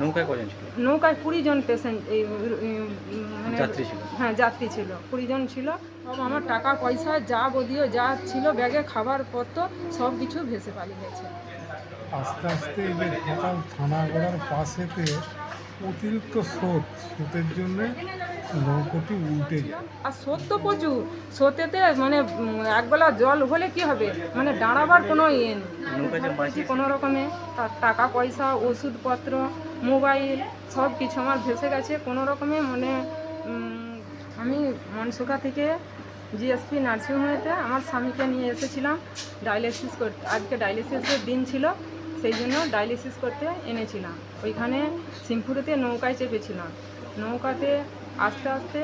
নৌকায় কজন ছিল? নৌকায় কুড়ি জন পেশেন্ট এই মানে যাত্রী ছিল। হ্যাঁ যাত্রী ছিল। কুড়ি জন ছিল। সব আমার টাকা পয়সা যা বদিও যা ছিল ব্যাগে খাবার পত্র সব কিছু ভেসে পালিয়ে গেছে আস্তে আস্তে এই যে থানাগড়ার পাশেতে অতিরিক্ত স্রোত স্রোতের জন্য নৌকোটি উল্টে যায়। আর স্রোত তো প্রচুর। স্রোতেতে মানে একবেলা জল হলে কি হবে? মানে দাঁড়াবার কোনো ইয়ে নেই। কোনো রকমে তার টাকা পয়সা ওষুধপত্র মোবাইল সব কিছু আমার ভেসে গেছে। কোনো রকমে মানে আমি মনসুকা থেকে জিএসপি নার্সিংহোমেতে আমার স্বামীকে নিয়ে এসেছিলাম ডায়ালিসিস করতে। আজকে ডায়ালিসিসের দিন ছিল। সেই জন্য ডায়ালিসিস করতে এনেছিলাম। ওইখানে সিমপুরেতে নৌকায় চেপেছিলাম। নৌকাতে আস্তে আস্তে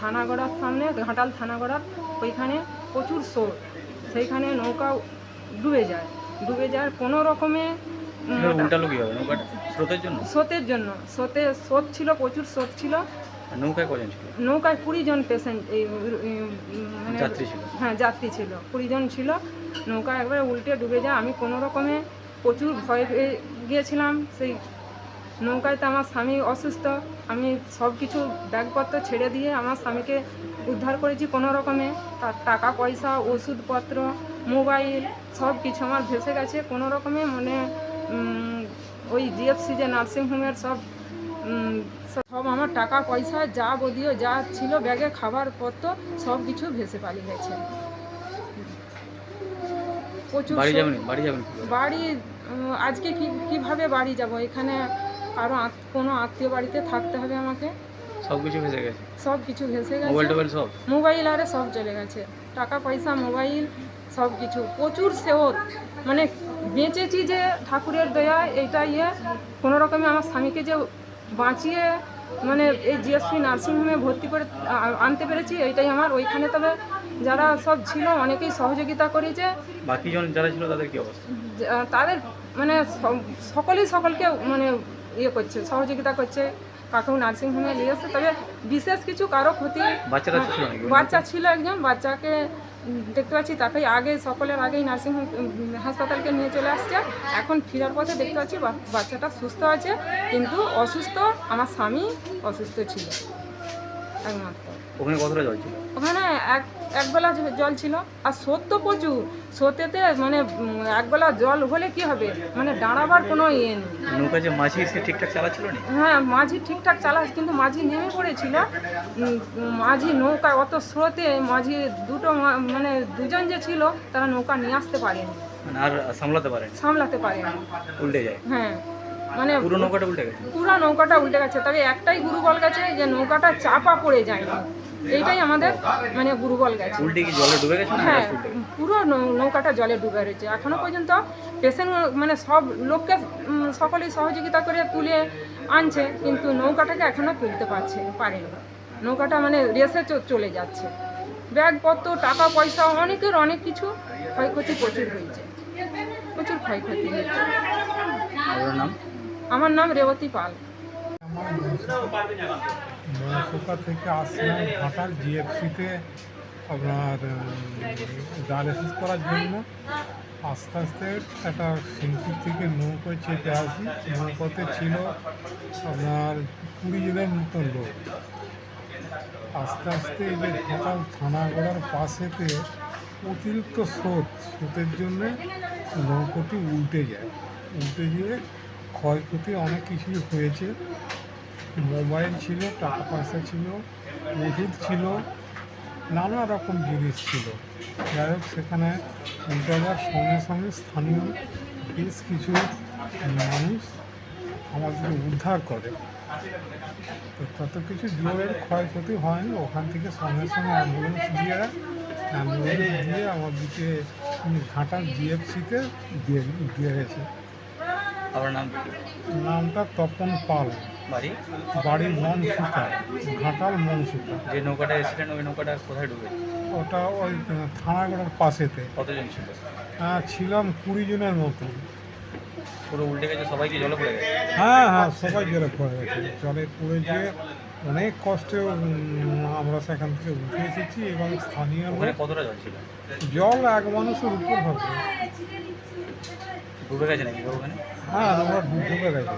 থানাগড়ার সামনে ঘাটাল থানাগড়ার ওইখানে প্রচুর স্রোত সেইখানে নৌকা ডুবে যায়। ডুবে যায় কোনো রকমে স্রোতের জন্য? স্রোতের জন্য। স্রোতে স্রোত ছিল প্রচুর স্রোত ছিল। নৌকায় কজন ছিল? নৌকায় কুড়ি জন পেশেন্ট এই মানে যাত্রী ছিল। হ্যাঁ যাত্রী ছিল। কুড়ি জন ছিল। নৌকা একবারে উল্টে ডুবে যায়। আমি কোনো রকমে প্রচুর ভয় পেয়ে গিয়েছিলাম। সেই নৌকায় তো আমার স্বামী অসুস্থ। আমি সব কিছু ব্যাগপত্র ছেড়ে দিয়ে আমার স্বামীকে উদ্ধার করেছি কোনো রকমে। তার টাকা পয়সা, ওষুধপত্র, মোবাইল সব কিছু আমার ভেসে গেছে কোনো রকমে। মানে ওই জিএফসি যে নার্সিংহোমের সব সব আমার টাকা পয়সা, যা বদিও যা ছিল, ব্যাগে খাবার পত্র সব কিছু ভেসে পালিয়ে গেছে। প্রচুর বাড়ি যাবেন বাড়ি যাবেন বাড়ি আজকে কি কীভাবে বাড়ি যাব? এখানে কারও কোনো আত্মীয় বাড়িতে থাকতে হবে আমাকে? সব কিছু ভেসে গেছে। সব কিছু ভেসে মোবাইল টোবাইল সব? মোবাইল আরে সব চলে গেছে। টাকা পয়সা মোবাইল সব কিছু। প্রচুর সেওত মানে বেঁচেছি যে ঠাকুরের দয়া এইটা ইয়ে। কোনো রকমে আমার স্বামীকে যে বাঁচিয়ে মানে এই জিএসপি নার্সিংহোমে ভর্তি করে আনতে পেরেছি এইটাই আমার। ওইখানে তবে যারা সব ছিল অনেকেই সহযোগিতা করেছে। বাকি জন যারা ছিল তাদের কি অবস্থা? তাদের মানে সকলেই সকলকে মানে ইয়ে করছে সহযোগিতা করছে। কাকেও নার্সিংহোমে নিয়ে এসছে। তবে বিশেষ কিছু কারও ক্ষতি বাচ্চারা বাচ্চা ছিল একজন বাচ্চাকে দেখতে পাচ্ছি তাকে আগে সকলের আগেই নার্সিংহোম হাসপাতালকে নিয়ে চলে আসছে। এখন ফেরার পথে দেখতে পাচ্ছি বাচ্চাটা সুস্থ আছে, কিন্তু অসুস্থ আমার স্বামী অসুস্থ ছিল। একমাত্র। ওখানে কতটা জল ছিল? ওখানে এক একবেলা জল ছিল। আর স্রোত তো প্রচুর। স্রোতেতে মানে একবেলা জল হলে কি হবে? মানে দাঁড়াবার কোনো ইয়ে নেই। নৌকা যে মাঝি সে ঠিকঠাক চালাচ্ছিল না হ্যাঁ মাঝি ঠিকঠাক চালা কিন্তু মাঝি নেমে পড়েছিল। মাঝি নৌকা অত স্রোতে মাঝি দুটো মানে দুজন যে ছিল তারা নৌকা নিয়ে আসতে পারেনি। মানে আর সামলাতে পারেনি? সামলাতে পারেনি। উল্টে যায়। হ্যাঁ। মানে পুরো নৌকাটা উল্টে গেছে। পুরো নৌকাটা উল্টে গেছে। তবে একটাই গুরুবল গেছে যে নৌকাটা চাপা পড়ে যায়নি এইটাই আমাদের মানে গুরুবল গেছে। উল্টে কি জলে ডুবে গেছে হ্যাঁ? পুরো নৌকাটা জলে ডুবে রয়েছে। এখনও পর্যন্ত পেশেন্ট মানে সব লোককে সকলেই সহযোগিতা করে তুলে আনছে কিন্তু নৌকাটাকে এখনও তুলতে পারছে পারেনি। নৌকাটা মানে রেসে চলে যাচ্ছে। ব্যাগপত্র টাকা পয়সা অনেকের অনেক কিছু ক্ষয়ক্ষতি প্রচুর হয়েছে। প্রচুর ক্ষয়ক্ষতি হয়েছে। নাম? আমার নাম রেবতী পাল। মনসুকা থেকে আসলাম ঘাটাল জিএফসিতে আপনার ডায়ালিসিস করার জন্য। আস্তে আস্তে একটা সিমপুর থেকে নৌকোয় চেপে আসি। নৌকোতে ছিল আপনার কুড়ি জনের মতন লোক। আস্তে আস্তে এই যে ঘাটাল থানাগড়ার পাশেতে অতিরিক্ত স্রোত, স্রোতের জন্যে নৌকোটি উল্টে যায়। উল্টে গিয়ে ক্ষয়ক্ষতি অনেক কিছুই হয়েছে। মোবাইল ছিল টাকা পয়সা ছিল ওষুধ ছিল, নানা রকম জিনিস ছিল। যাই হোক, সেখানে উল্টাবার সঙ্গে সঙ্গে স্থানীয় বেশ কিছু মানুষ আমাদেরকে উদ্ধার করে। তো তত কিছু জোরের ক্ষয়ক্ষতি হয়নি। ওখান থেকে সঙ্গে সঙ্গে অ্যাম্বুলেন্স দিয়ে অ্যাম্বুলেন্স দিয়ে আমাদেরকে ঘাটাল জিএফসিতে দিয়ে দিয়ে গেছে। আপনার নাম? নামটা তপন পাল। বাড়ি? বাড়ি মনসুকা ঘাটাল মনসুকা যে নৌকাটা এসেছিলেন ওই নৌকাটা কোথায় ডুবে? ওটা ওই থানাগড়ের পাশেতে। কতজন ছিল? হ্যাঁ ছিলাম কুড়ি জনের মতো। পুরো উল্টে গেছে সবাই কি জলে পড়ে গেছে? হ্যাঁ হ্যাঁ সবাই জলে পড়ে গেছে। জলে পড়ে গিয়ে অনেক কষ্টে আমরা সেখান থেকে উঠে এসেছি এবং স্থানীয় কতটা জল ছিল? জল এক মানুষের উপর হবে। ডুবে গেছে নাকি ওখানে? হ্যাঁ আমরা ডুবে গেছে।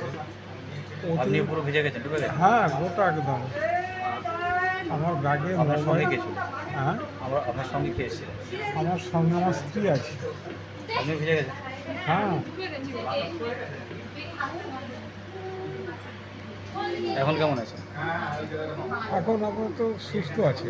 আপনি পুরো ভিজে গেছেন ডুবে গেছেন? হ্যাঁ গোটা একদম। আমার ব্যাগে আপনার সঙ্গে ছিল? হ্যাঁ? আমরা আপনার সঙ্গে কে এসেছিল? আমার সঙ্গে আমার স্ত্রী আছে। আপনি ভিজে গেছেন? হ্যাঁ। এখন কেমন আছেন এখন আপাতত সুস্থ আছে।